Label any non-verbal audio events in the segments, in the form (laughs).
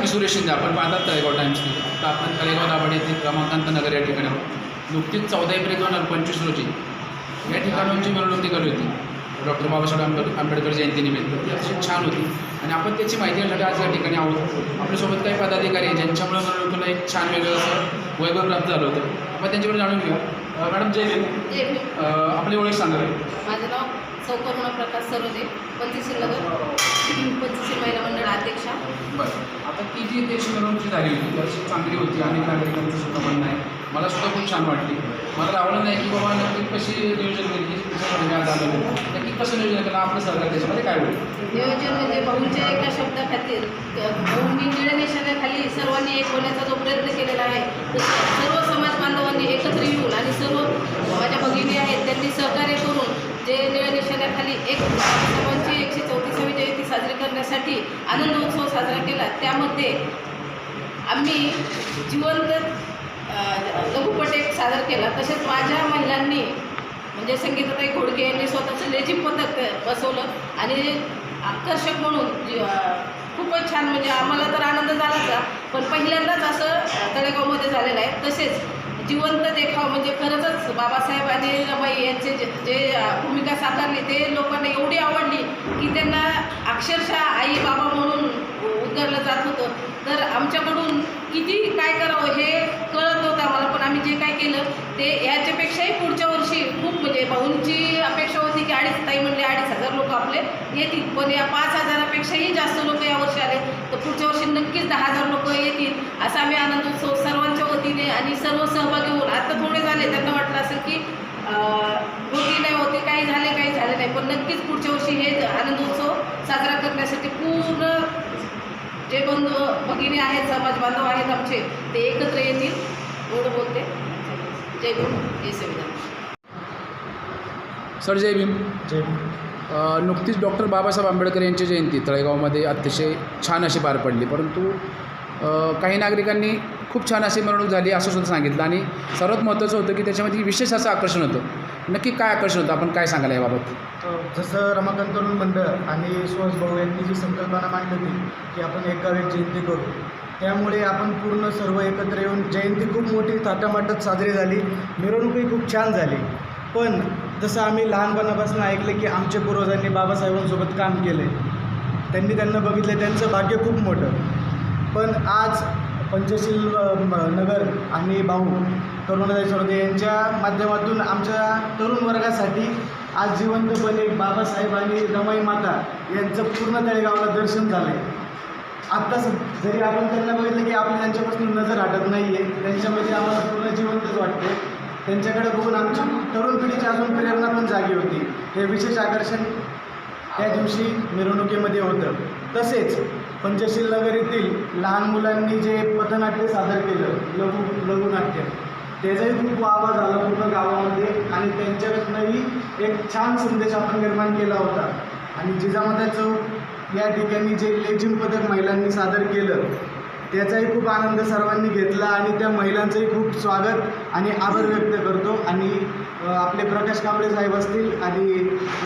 मी सुरेश शिंदे आपण पाहतात तळेगाव टाइम्सनी तर आपण तळेगाव दाभाडे येथील रमाकांत नगर या ठिकाणी आहोत. नुकतीच चौदा एप्रिल दोन हजार पंचवीस रोजी या ठिकाणांची मिरवणूक निघाली होती. डॉक्टर बाबासाहेब आंबेड आंबेडकर जयंतीनिमित्त ती अतिशय छान होती. आणि आपण त्याची माहिती घेण्यासाठी आज या ठिकाणी आहोत. आपल्यासोबत काही पदाधिकारी आहेत ज्यांच्यामुळे मिरवणुकीला एक छान वेगळं असं वैभव प्राप्त झालं होतं. आपण त्यांच्याकडे जाणून घेऊ मॅडम जय आपली ओळख सांगा माझं नाव सौकरुणा प्रकाश सरोदे पंचशील नगर. पंचशील महिला मंडळ अध्यक्षा. बरं. आता ती जी देश मिरवणूक झाली होती ती अशी चांगली होती अनेक नागरिकांचं सुद्धा म्हणणं आहे. मला सुद्धा खूप छान वाटली. मला रावलं नाही की बाबा नक्की कशी नियोजन केली आज आलं. होतं नक्की कसं नियोजन केलं आपलं सरकार त्याच्यामध्ये काय होईल? नियोजन म्हणजे भाऊंच्या एका शब्दाखातीर भाऊंनी निळ्या निशाण्याखाली सर्वांनी एक होण्याचा जो प्रयत्न केलेला आहे सर्व समाज बांधवांनी एकत्र येऊन आणि सर्व माझ्या भगिनी आहेत त्यांनी सहकार्य करून जे निळ्या निशाण्याखाली एक सर्वांची एकशे चौतीसावी जयंती साजरी करण्यासाठी आनंद उत्सव साजरा केला. त्यामध्ये आम्ही जिवंत लघुपट एक सादर केला. तसेच माझ्या महिलांनी म्हणजे संगीताताई घोडके यांनी स्वतःचं लेझिम पथक बसवलं. आणि आकर्षक म्हणून खूपच छान म्हणजे आम्हाला तर आनंद झालाच पण पहिल्यांदाच असं तळेगावमध्ये झालेलं आहे. तसेच जिवंत देखाव म्हणजे खरंच बाबासाहेब आणि रमाई यांचे जे जे भूमिका साकारली ते लोकांना एवढी आवडली की त्यांना अक्षरशः आई बाबा म्हणून उद्गारलं जात होतं. तर आमच्याकडून किती काय करावं हे कळत नव्हतं आम्हाला पण आम्ही जे काय केलं ते याच्यापेक्षाही पुढच्या वर्षी खूप म्हणजे भाऊंची अपेक्षा होती की अडीच ताई म्हणले अडीच हजार लोक आपले येतील पण या पाच हजार हजारापेक्षाही जास्त लोक यावर्षी आले. तर पुढच्या वर्षी नक्कीच दहा हजार लोक येतील असा आम्ही आनंद उत्सव सर्वांच्या वतीने आणि सर्व सहभागी होऊन आता थोडे झाले त्यांना वाटलं असेल की होती नाही होते काही झाले काही झाले नाही. पण नक्कीच पुढच्या वर्षी हे आनंद उत्सव साजरा करण्यासाठी पूर्ण जे बंधू भगिनी आहेत समाज बांधव आहेत आमचे ते एकत्र येतील. एवढं बोलते. जय भीम. जय संविधान सर जय भीम. जय अ, नुकतीच डॉक्टर बाबासाहेब आंबेडकर यांची जयंती तळेगावमध्ये अतिशय छान अशी पार पडली. परंतु काही नागरिकांनी खूप छान अशी मिरवणूक झाली असं सुद्धा सांगितलं आणि सर्वात महत्त्वाचं होतं की त्याच्यामध्ये विशेष असं आकर्षण होतं. नक्की काय आकर्षण होतं? आपण काय सांगायला याबाबत? जसं रमाकांत तरुण मंडळ आणि सुहास भाऊ यांनी जी संकल्पना मांडली होती की आपण एका गावी जयंती करू. त्यामुळे आपण पूर्ण सर्व एकत्र येऊन जयंती खूप मोठी थाटामाटात साजरी झाली. मिरवणूकही खूप छान झाली. पण जसं आम्ही लहानपणापासून ऐकलं की आमच्या पूर्वजांनी बाबासाहेबांसोबत काम केलं. त्यांनी त्यांना बघितलं त्यांचं भाग्य खूप मोठं. पण आज पंचशील नगर आणि भाऊ करुणादाई सरोदे यांच्या माध्यमातून आमच्या तरुण वर्गासाठी आज जिवंतपणे बाबासाहेब आणि रमाई माता यांचं पूर्ण तळेगावला दर्शन झालं आहे आत्ताच जरी आपण त्यांना बघितलं की आपण त्यांच्यापासून नजर हटत नाही आहे त्यांच्यामध्ये आम्हाला पूर्ण जिवंतच वाटते त्यांच्याकडे बघून आमची तरुण पिढीची अजून प्रेरणा पण जागी होती. हे विशेष आकर्षण त्या दिवशी मिरवणुकीमध्ये होतं. तसेच पंचशील नगर येथील लहान मुलांनी जे पथनाट्य सादर केलं लघु लघुनाट्य त्याचाही खूप वावा झाला पूर्ण गावामध्ये आणि त्यांच्याकडनंही एक छान संदेश आपण निर्माण केला होता. आणि जिजामाता चौक या ठिकाणी जे लेझिम पथक महिलांनी सादर केलं त्याचाही खूप आनंद सर्वांनी घेतला आणि त्या महिलांचंही खूप स्वागत आणि आभार व्यक्त करतो. आणि आपले प्रकाश कांबळे साहेब असतील आणि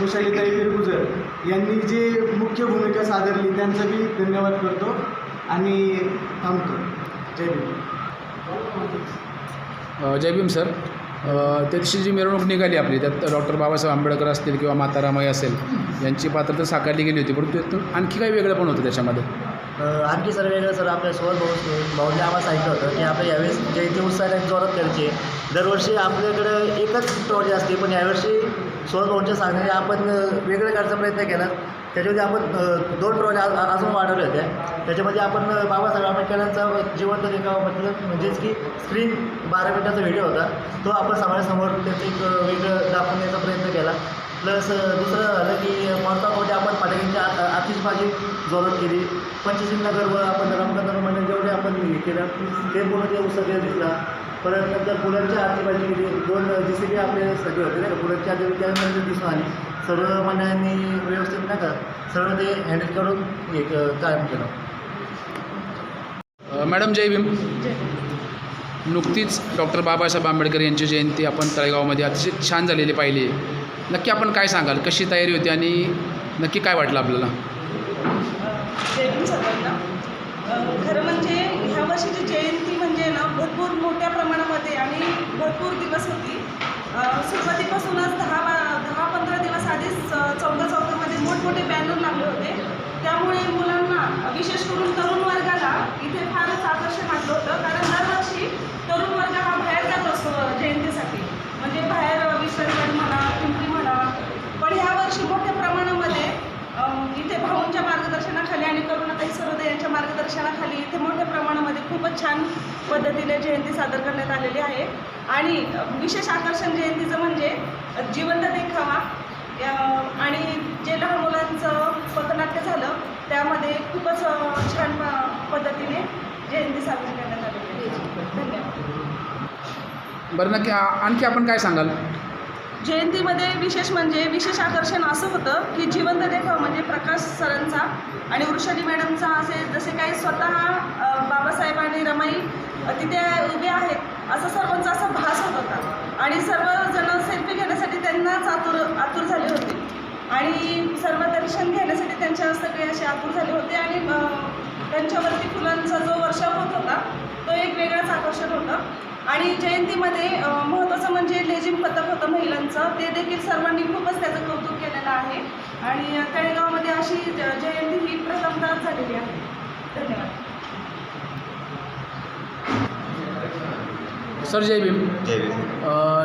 वृषालीताई किरगुजर यांनी जी मुख्य भूमिका सादरली त्यांचं मी धन्यवाद करतो आणि थांबतो. जय भीम. जय भीम सर. त्याची त्या दिवशी जी मिरवणूक निघाली आपली त्यात डॉक्टर बाबासाहेब आंबेडकर असतील किंवा माता रामाई असेल यांची पात्रता साकारली गेली होती परंतु आणखी काही वेगळं पण होतं त्याच्यामध्ये. आणखी सर वेगळं सर आपल्यासोबत भाऊ भाऊने आम्हाला सांगितलं होतं की आपल्या यावेळेस जयंती उत्साहाने जोरात करायची आहे दरवर्षी आपल्याकडं एकच ट्रॉली असते पण यावर्षी सोबत भाऊंच्या सांगण्याने आपण वेगळं करायचा प्रयत्न केला. त्याच्यामध्ये आपण दोन ट्रॉल्या आ- अजून वाढवल्या होत्या. त्याच्यामध्ये आपण बाबासाहेब आंबेडकरांचा जिवंत देखावा म्हटलं म्हणजेच की स्क्रीन बारा मिनिटाचा व्हिडिओ होता. तो आपण समाजासमोर त्याचं एक वेगळं दाखवण्याचा प्रयत्न केला. प्लस दुसरं झालं की कोणता आपण फटाक्यांच्या आ- आतिषबाजी जोरात केली. पंचशील नगरवर आपण रमकांत जेवढे आपण हे केलं ते पूर्ण ते सगळे दिसला परत नंतर फुलांच्या आतिषबाजी केली. दोन जी सी बी आपले सगळे होते नाही का? पुलांच्या आधी त्यानंतर दिसून आली. सर्व मंडळांनी व्यवस्थित नाही का? सर्व ते हँडल करून हे कायम केलं. मॅडम जय भीम. नुकतीच डॉक्टर बाबासाहेब आंबेडकर यांची जयंती आपण तळेगावमध्ये अतिशय छान झालेली पाहिली. आहे नक्की आपण काय सांगाल? कशी तयारी होती आणि नक्की काय वाटलं आपल्याला? खरं म्हणजे ह्या वर्षीची जयंती म्हणजे ना भरपूर मोठ्या प्रमाणामध्ये आणि भरपूर दिवस होती. सुरुवातीपासूनच दहा दहा पंधरा दिवस आधीच चौदा चौदामध्ये मोठमोठे बॅनर लागले होते. त्यामुळे मुलांना विशेष करून तरुण वर्गाला इथे फारच आकर्षण आलं होतं. कारण दर आणि सरोदे यांच्या मार्गदर्शनाखाली इथे मोठ्या प्रमाणामध्ये खूपच छान पद्धतीने जयंती सादर करण्यात आलेली आहे. आणि विशेष आकर्षण जयंतीचं म्हणजे जिवंत देखावा. आणि जे लहान मुलांचं पथनाट्य झालं त्यामध्ये खूपच छान प- पद्धतीने जयंती साजरी करण्यात आलेली आहे. धन्यवाद. बरं नक्की आणखी आपण काय सांगाल? जयंतीमध्ये विशेष म्हणजे विशेष आकर्षण असं होतं की जिवंत देखाव म्हणजे प्रकाश सरांचा आणि वृषाली मॅडमचा असे जसे काही स्वतः बाबासाहेब आणि रमाई तिथे उभे आहेत असं सर्वांचा असा भास होत होता. आणि सर्वजण सेल्फी घेण्यासाठी त्यांनाच आतुर आतुर झाले होते. आणि सर्व दर्शन घेण्यासाठी त्यांच्या सगळे असे आतुर झाले होते आणि त्यांच्यावरती फुलांचा जो वर्षाव होत होता तो एक वेगळाच आकर्षण होतं. आणि जयंतीमध्ये महत्त्वाचं म्हणजे लेझिम पथक होतं महिलांचं ते देखील सर्वांनी खूपच त्याचं कौतुक केलेलं आहे. आणि तळेगावमध्ये अशी ज- जयंती ही प्रथमतः झालेली आहे. धन्यवाद. सर जय भीम. जय भीम.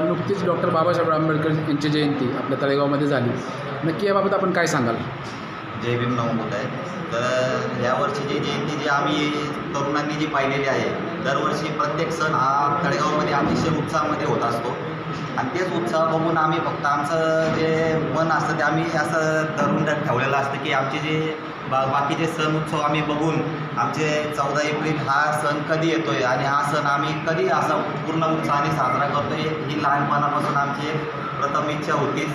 नुकतीच डॉक्टर बाबासाहेब आंबेडकर यांची जयंती आपल्या तळेगावमध्ये झाली. नक्की याबाबत आपण काय सांगाल? जय भीम नवमुद आहे. तर यावर्षीची जयंती जी आम्ही तरुणांनी जी पाहिलेली आहे दरवर्षी प्रत्येक सण हा तळेगावमध्ये अतिशय उत्साहामध्ये होत असतो. आणि तेच उत्साह बघून आम्ही फक्त आमचं जे मन असतं ते आम्ही असं धरून ठेवलेलं असतं की आमचे जे बा बाकीचे सण उत्सव आम्ही बघून आमचे चौदा एप्रिल हा सण कधी येतो आहे आणि हा सण आम्ही कधी असा पूर्ण उत्साहाने साजरा करतो आहे ही लहानपणापासून आमची एक प्रथम इच्छा होतीच.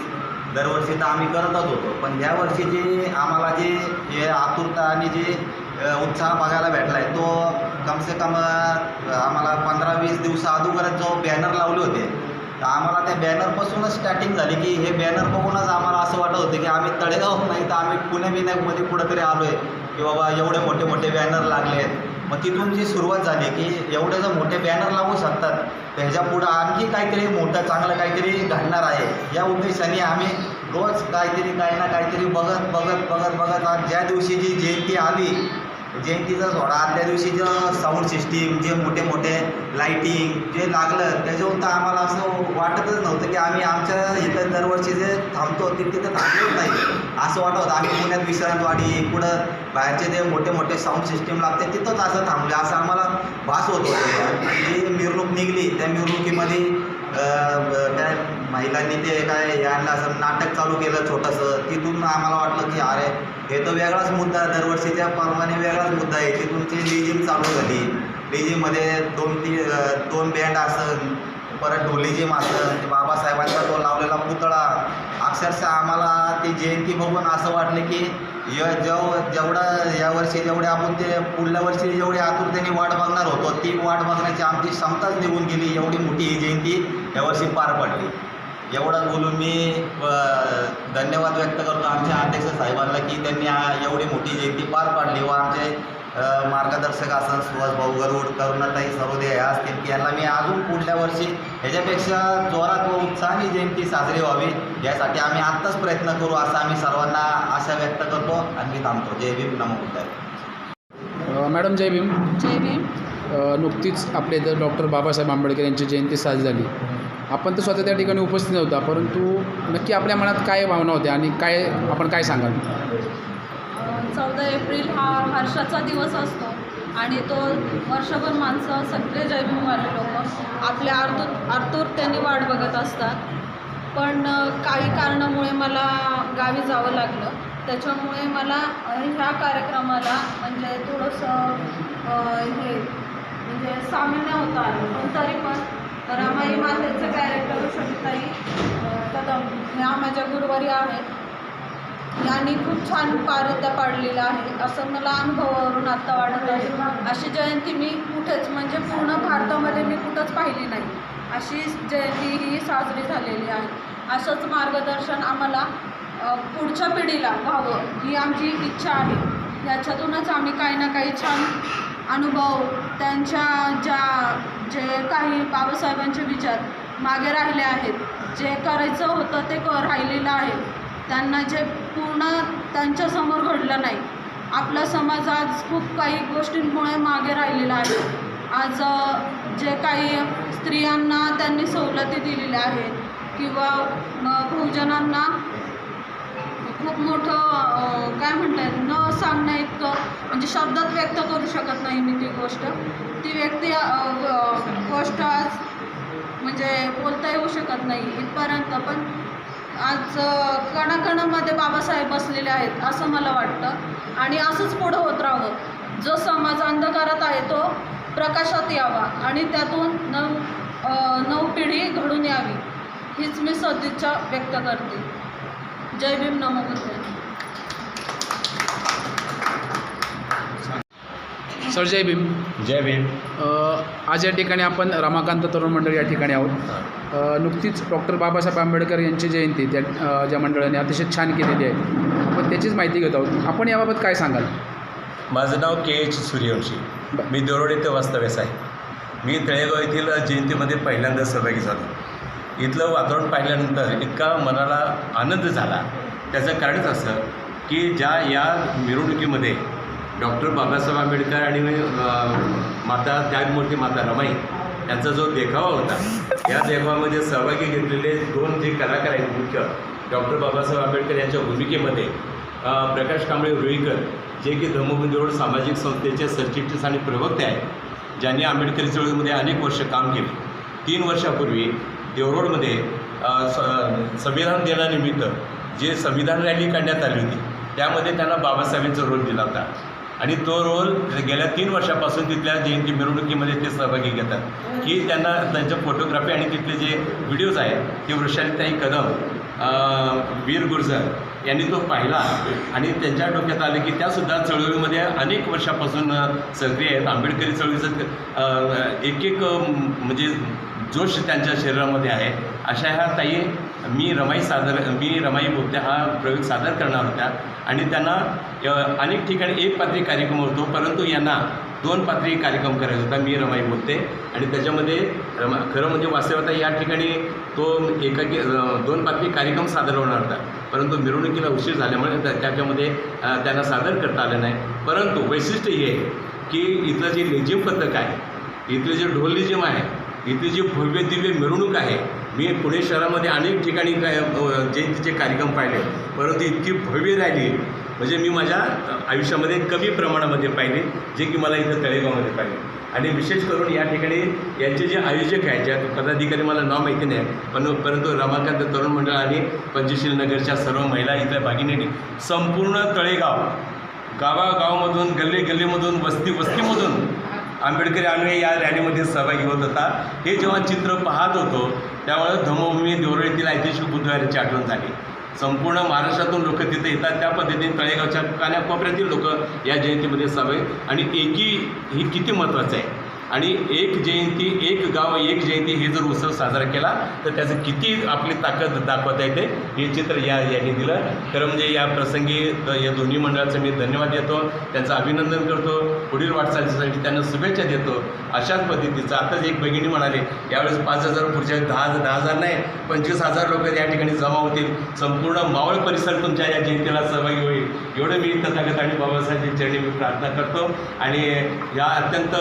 दरवर्षी तर आम्ही करतच होतो. पण या वर्षी जे आम्हाला जे हे आतुरता आणि जे उत्साह बघायला भेटला आहे तो कमसे कम आम्हाला पंधरा वीस दिवसा अगोदरच जो बॅनर लावले होते तर आम्हाला त्या बॅनरपासूनच स्टार्टिंग झाली की हे बॅनर बघूनच आम्हाला असं वाटत होतं की आम्ही तळेगाव नाही तर आम्ही पुणे विनायकमध्ये कुठंतरी आलो आहे की बाबा एवढे मोठे मोठे बॅनर लागले आहेत. मग तिथून जी सुरुवात झाली की एवढे जर मोठे बॅनर लावू शकतात तर ह्याच्या पुढं आणखी काहीतरी मोठं चांगलं काहीतरी घडणार आहे. या उद्देशाने आम्ही रोज काहीतरी काही ना काहीतरी बघत बघत बघत बघत आज ज्या दिवशी जी जयंती आली जयंतीचा सोहळा आदल्या दिवशी जे साऊंड सिस्टीम जे मोठे मोठे लाईटिंग जे लागलं त्याच्यावरून तर आम्हाला असं वाटतच नव्हतं की आम्ही आमच्या इथं दरवर्षी जे थांबतो ते तिथं थांबलोच नाही. असं वाटत होतं. आम्ही पुण्यात विश्रांतवाडी पुढं बाहेरचे जे मोठे मोठे साऊंड सिस्टीम लागते तिथंच असं थांबलं. असं आम्हाला भास होत होतं. जी मिरवणूक निघली त्या मिरवणुकीमध्ये काय महिलांनी ते काय यांना असं नाटक चालू केलं छोटंसं. तिथून आम्हाला वाटलं की अरे हे तर वेगळाच मुद्दा दरवर्षीच्या प्रमाणे वेगळाच मुद्दा आहे. तिथून ती लिजिम चालू झाली. लिजिममध्ये दोन ती दोन बँड असन परत ढोलीजिम असन बाबासाहेबांचा तो लावलेला पुतळा. अक्षरशः आम्हाला ती जयंती बघून असं वाटलं की य जेव जेवढं यावर्षी जेवढे आपण ते पुढल्या वर्षी जेवढी आतुरतेने वाट बघणार होतो ती वाट बघण्याची आमची क्षमताच निघून गेली. एवढी मोठी ही जयंती यावर्षी पार पडली. एवढंच बोलून मी धन्यवाद व्यक्त करतो आमच्या अध्यक्ष साहेबांना की त्यांनी एवढी मोठी जयंती पार पाडली व आमचे मार्गदर्शक असन सुहास भाऊ गरुड करुणाताई सरोदे हे असतील की यांना मी अजून पुढल्या वर्षी ह्याच्यापेक्षा जोरात व उत्साहाने जयंती साजरी व्हावी यासाठी आम्ही आत्ताच प्रयत्न करू असं आम्ही सर्वांना आशा व्यक्त करतो. आणि मी थांबतो. जय भीम. नमो बुद्धाय. मॅडम जय भीम. जय भीम. नुकतीच आपल्या इथं डॉक्टर बाबासाहेब आंबेडकर यांची जयंती साजरी झाली. आपण तर स्वतः त्या ठिकाणी उपस्थित नव्हता परंतु नक्की आपल्या मनात काय भावना होत्या आणि काय आपण काय सांगाल? चौदा एप्रिल हा हर्षाचा दिवस असतो आणि तो वर्षभर माणसं सगळे जयभीमवाले लोक आपल्या आर्तुर आर्तुरतेने वाट बघत असतात. पण काही कारणामुळे मला गावी जावं लागलं. त्याच्यामुळे मला ह्या कार्यक्रमाला म्हणजे थोडंसं हे म्हणजे सामान्य होता आलं. पण तरी पण रमाई मातेचं कॅरेक्टर शोभिताई तर ह्या माझ्या गुरुवारी आहेत. यांनी खूप छान पारित्या पाडलेलं आहे. असं मला अनुभवावरून आत्ता वाटत आहे. अशी जयंती मी कुठेच म्हणजे पूर्ण भारतामध्ये मी कुठंच पाहिली नाही. अशी जयंती ही साजरी झालेली आहे. असंच मार्गदर्शन आम्हाला पुढच्या पिढीला व्हावं ही आमची इच्छा आहे. याच्यातूनच आम्ही काही ना काही छान अनुभव त्यांच्या ज्या जे काही बाबासाहेबांचे विचार मागे राहिले आहेत जे करायचं होतं ते क राहिलेलं आहे. त्यांना जे पूर्ण त्यांच्यासमोर घडलं नाही. आपला समाज आज खूप काही गोष्टींमुळे मागे राहिलेला आहे. आज जे काही स्त्रियांना त्यांनी सवलती दिलेल्या आहेत किंवा बहुजनांना खूप मोठं काय काय म्हणतात न सांगण्या इतकं म्हणजे शब्दात व्यक्त करू शकत नाही मी ती गोष्ट. ती व्यक्ती गोष्ट आज म्हणजे बोलता येऊ शकत नाही इथपर्यंत पण आज कणाकणामध्ये बाबासाहेब बसलेले आहेत असं मला वाटतं. आणि असंच पुढं होत राहावं. जो समाज अंधकारात आहे तो प्रकाशात यावा आणि त्यातून नव नऊ पिढी घडून यावी हीच मी सदिच्छा व्यक्त करते. जय भीम नमो बुद्धाय सर जय भीम. जय भीम. अ, आज या ठिकाणी आपण रमाकांत तरुण मंडळ या ठिकाणी आहोत. नुकतीच डॉक्टर बाबासाहेब आंबेडकर यांची जयंती त्या ज्या मंडळाने अतिशय छान केलेली आहे. आपण त्याचीच माहिती घेत आहोत. आपण याबाबत काय सांगाल? माझं नाव के एच सूर्यवंशी. मी दोरोड येथे वास्तव्यास आहे. मी तळेगाव येथील जयंतीमध्ये पहिल्यांदा सहभागी झालो. इथलं वातावरण पाहिल्यानंतर इतका मनाला आनंद झाला. त्याचं कारणच असं की ज्या या मिरवणुकीमध्ये डॉक्टर बाबासाहेब आंबेडकर आणि माता त्यागमूर्ती माता रमाई यांचा जो देखावा होता या देखावामध्ये सहभागी घेतलेले दोन जे कलाकार आहेत मुख्य डॉक्टर बाबासाहेब आंबेडकर यांच्या भूमिकेमध्ये प्रकाश कांबळे रुईकर जे की धर्मबंधू रोड सामाजिक संस्थेचे सरचिटणीस आणि प्रवक्ते आहेत ज्यांनी आंबेडकरी चळवळीमध्ये अनेक वर्ष काम केले. तीन वर्षापूर्वी देवरोडमध्ये स संविधान दिनानिमित्त जे संविधान रॅली काढण्यात आली होती त्यामध्ये त्यांना बाबासाहेबांचा रोल दिला होता. आणि तो रोल गेल्या तीन वर्षापासून तिथल्या जयंती मिरवणुकीमध्ये ते सहभागी घेतात. की त्यांना त्यांच्या फोटोग्राफी आणि तिथले जे व्हिडिओज आहेत ते वृषालीताई कदम वीर गुर्जर यांनी तो पाहिला. आणि त्यांच्या डोक्यात आले की त्यासुद्धा चळवळीमध्ये अनेक वर्षापासून सक्रिय आहेत. आंबेडकरी चळवळीचं एक एक म्हणजे जोश त्यांच्या शरीरामध्ये आहे. अशा ह्या ताई मी रमाई सादर मी रमाई बोलते हा प्रयोग सादर करणार होत्या. आणि त्यांना अनेक ठिकाणी एक पात्री कार्यक्रम होतो परंतु यांना दोन पात्री कार्यक्रम करायचा होता मी रमाई बोलते आणि त्याच्यामध्ये रमा खरं म्हणजे वास्तवता या ठिकाणी तो एकाकी दोन पात्री कार्यक्रम सादर होणार होता. परंतु मिरवणुकीला उशीर झाल्यामुळे त्याच्यामध्ये त्यांना सादर करता आलं नाही. परंतु वैशिष्ट्य हे आहे की इथलं जे लेझिम पथक आहे इथलं जे ढोल लेझिम आहे इथे जी भव्य दिव्य मिरवणूक आहे मी पुणे शहरामध्ये अनेक ठिकाणी काय जयंतीचे कार्यक्रम पाहिले परंतु इतकी भव्य राहिली म्हणजे मी माझ्या आयुष्यामध्ये कमी प्रमाणामध्ये पाहिले जे की मला इथं तळेगावमध्ये पाहिले. आणि विशेष करून या ठिकाणी यांचे जे आयोजक आहेत ज्या पदाधिकारी मला नाव माहिती नाही पण परंतु रमाकांत तरुण मंडळ आणि पंचशील नगरच्या सर्व महिला इथल्या भगिनींनी संपूर्ण तळेगाव गावागावामधून गल्ले गल्लीमधून वस्ती वस्तीमधून आंबेडकरी आम्ही या रॅलीमध्ये सहभागी होत होता. हे जेव्हा चित्र पाहत होतो त्यावेळेस धर्मभूमी देवरळीतील ऐतिहासिक बुद्धवाराची आठवण झाली. संपूर्ण महाराष्ट्रातून लोक तिथे येतात. त्या पद्धतीने तळेगावच्या कान्याकोपऱ्यातील लोक या जयंतीमध्ये सहभागी. आणि एकी ही किती महत्त्वाचं आहे? आणि एक जयंती एक गाव एक जयंती हे जर उत्सव साजरा केला तर त्याचं किती आपली ताकद दाखवता येते हे चित्र या यांनी दिलं. खरं म्हणजे या प्रसंगी या दोन्ही मंडळाचं मी धन्यवाद देतो. त्यांचं अभिनंदन करतो. पुढील वाटचालीसाठी त्यांना शुभेच्छा देतो. अशाच पद्धतीचं आताच एक भगिनी म्हणाले यावेळेस पाच हजार पुढच्या दहा दहा हजार नाही पंचवीस हजार लोक या ठिकाणी जमा होतील. संपूर्ण मावळ परिसर तुमच्या या जयंतीला सहभागी होईल. एवढं मी तथागत आणि बाबासाहेबांची चरणी मी प्रार्थना करतो. आणि या अत्यंत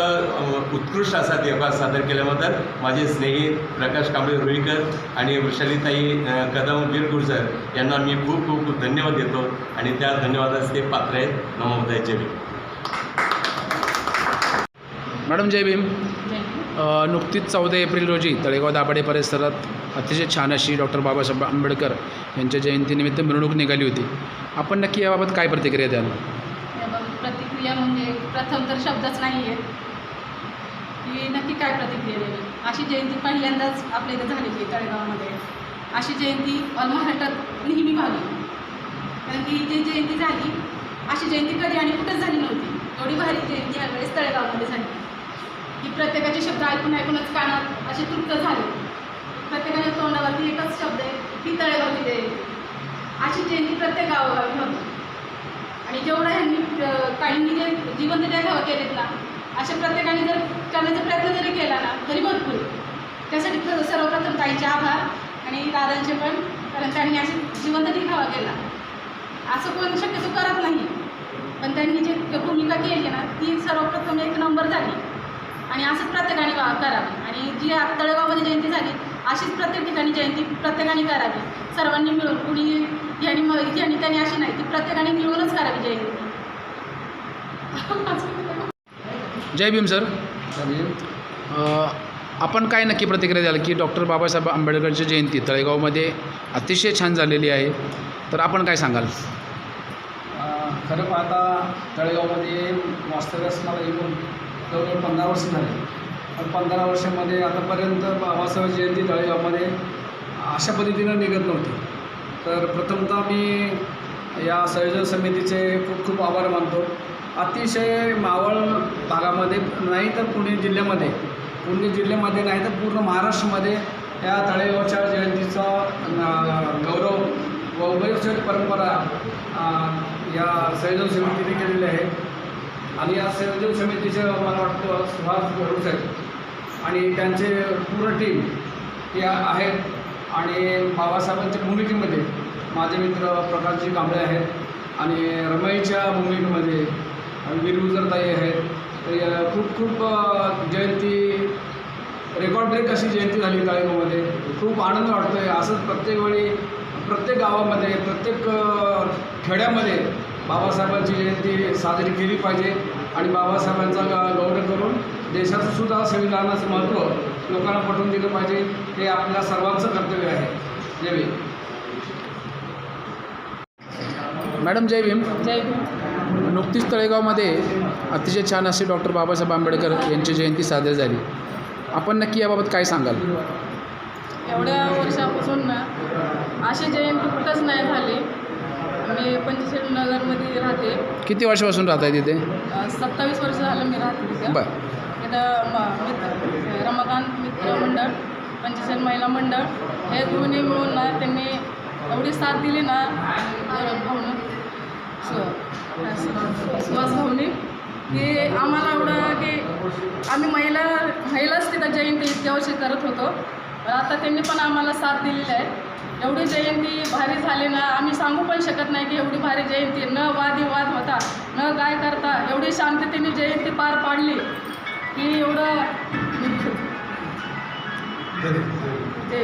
उत्कृष्ट असा देवा सादर केल्याबद्दल माझे स्नेही प्रकाश कांबळे रुईकर आणि वृषालीताई कदम वीर गुर्जर यांना मी खूप खूप खूप धन्यवाद देतो आणि त्या धन्यवादाचे ते पात्र आहेत नमोदयाचे मी मॅडम जय भीम. नुकतीच चौदा एप्रिल रोजी तळेगाव दाभाडे परिसरात अतिशय छान अशी डॉक्टर बाबासाहेब आंबेडकर यांच्या जयंतीनिमित्त मिरवणूक निघाली होती. आपण नक्की याबाबत काय प्रतिक्रिया द्याल? प्रतिक्रिया म्हणजे प्रथम तर शब्दच नाही आहेत की नक्की काय प्रतिक्रिया द्यावी अशी जयंती पहिल्यांदाच आपल्या इथं झालेली आहे तळेगावमध्ये. अशी जयंती ऑल महाराष्ट्रात नेहमी व्हावी. कारण की जी जयंती झाली अशी जयंती कधी आणि कुठंच झाली नव्हती. एवढी भारी जयंती यावेळेस तळेगावमध्ये झाली. की प्रत्येकाचे शब्द ऐकून ऐकूनच कानात असे तृप्त झाले. प्रत्येकाच्या तोंडावरती एकच शब्द आहे की तळेगावची जयंती अशी जयंती प्रत्येक गावोगावी होती आणि जेवढं ह्यांनी काहींनी जे जीवन देखावा केलेत ना असे केला ना तरी भरपूर. त्यासाठी ख- सर्वप्रथम ताईचे आभार आणि दादांचे पण कारण त्यांनी असे जिवंत दिखावा केला. असं कोण शक्यतो करत नाही. पण त्यांनी जी भूमिका केली ना ती सर्वप्रथम एक नंबर झाली. आणि असंच प्रत्येकाने वा- करावी. आणि जी तळेगावमध्ये जयंती झाली अशीच प्रत्येक ठिकाणी जयंती प्रत्येकाने करावी. सर्वांनी मिळून कुणी यांनी यांनी त्यांनी अशी नाही ती प्रत्येकाने मिळूनच करावी जयंती. (laughs) जय भीम सर. आपण काय नक्की प्रतिक्रिया द्याल की डॉक्टर बाबासाहेब आंबेडकरची जयंती तळेगावमध्ये अतिशय छान झालेली आहे. तर आपण काय सांगाल? खरं पाहता तळेगावमध्ये वास्तव्यास मला येऊन जवळजवळ पंधरा वर्ष झाले. पण पंधरा वर्षामध्ये आतापर्यंत बाबासाहेब जयंती तळेगावमध्ये अशा पद्धतीनं निघत नव्हती. तर प्रथमतः मी या संयोजन समितीचे खूप खूप आभार मानतो. अतिशय मावळ भागामध्ये नाही तर पुणे जिल्ह्यामध्ये. पुणे जिल्ह्यामध्ये नाही तर पूर्ण महाराष्ट्रामध्ये या तळेगावच्या जयंतीचा गौरव व वैश्विक परंपरा या संयोजन समितीने केलेली आहे. आणि या संयोजन समितीचे मला वाटतं सुहास भरूस आहेत आणि त्यांचे पूर्ण टीम या आहेत. आणि बाबासाहेबांच्या भूमिकेमध्ये माझे मित्र प्रकाशजी कांबळे आहेत. आणि रमाईच्या भूमिकेमध्ये वीरगुजरताई आहेत तर या खूप खूप जयंती रेकॉर्ड ब्रेक अशी जयंती झाली ताळेगावमध्ये खूप आनंद वाटतो आहे असंच प्रत्येक वेळी प्रत्येक गावामध्ये प्रत्येक खेड्यामध्ये बाबासाहेबांची जयंती साजरी केली पाहिजे. आणि बाबासाहेबांचा गौरव करून देशाचं सुद्धा संविधानाचं महत्त्व लोकांना पटवून दिलं पाहिजे. हे आपल्या सर्वांचं कर्तव्य आहे. जय भीम. मॅडम जय भीम. जय भीम. नुकतीच तळेगावमध्ये अतिशय छान अशी डॉक्टर बाबासाहेब आंबेडकर यांची जयंती साजरी झाली. आपण नक्की याबाबत काय सांगाल? एवढ्या वर्षापासून ना अशी जयंती कुठंच नाही झाली. मी पंचशील नगरमध्ये राहते. किती वर्षापासून राहत आहे तिथे सत्तावीस वर्ष झालं मी राहते तिथं. बरं. मित्र रमाकांत मित्र मंडळ पंचशील महिला मंडळ हे दोन्ही मिळून ना त्यांनी एवढी साथ दिली ना सुहास भाऊनी की आम्हाला एवढं की आम्ही महिला महिलाच तिथं जयंती इतक्या वर्षी करत होतो. आता त्यांनी पण आम्हाला साथ दिलेली आहे. एवढी जयंती भारी झाली ना आम्ही सांगू पण शकत नाही की एवढी भारी जयंती. न वादिवाद होता न काय करता एवढी शांततेने जयंती पार पाडली. की एवढं ते